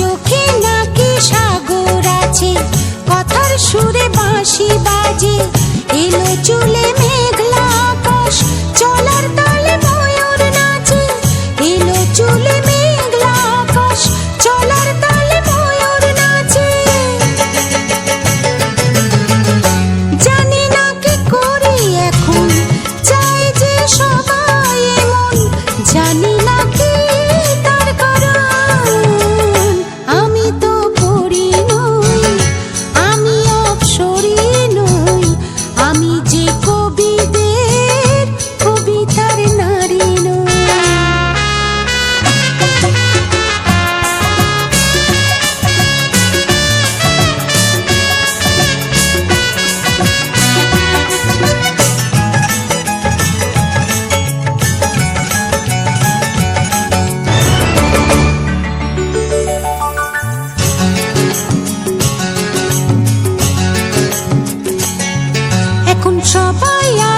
চোখে নাকে সাগর আছে কথার সুরে বাঁশি বাজে। এলো 说白了。